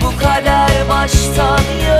bu kader baştan ya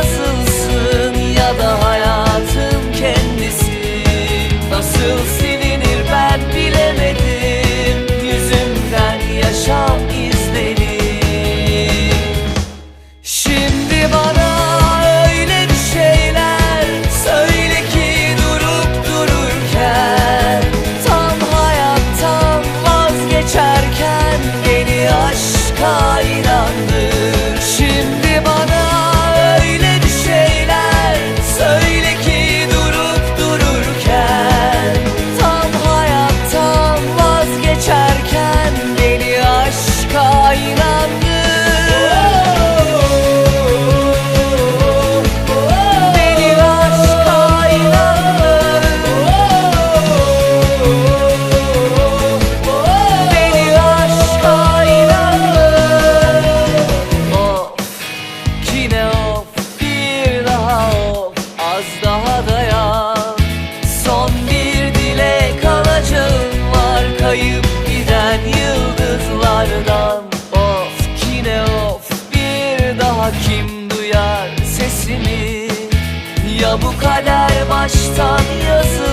Acaba kim duyar sesimi? Ya bu kader baştan yazılır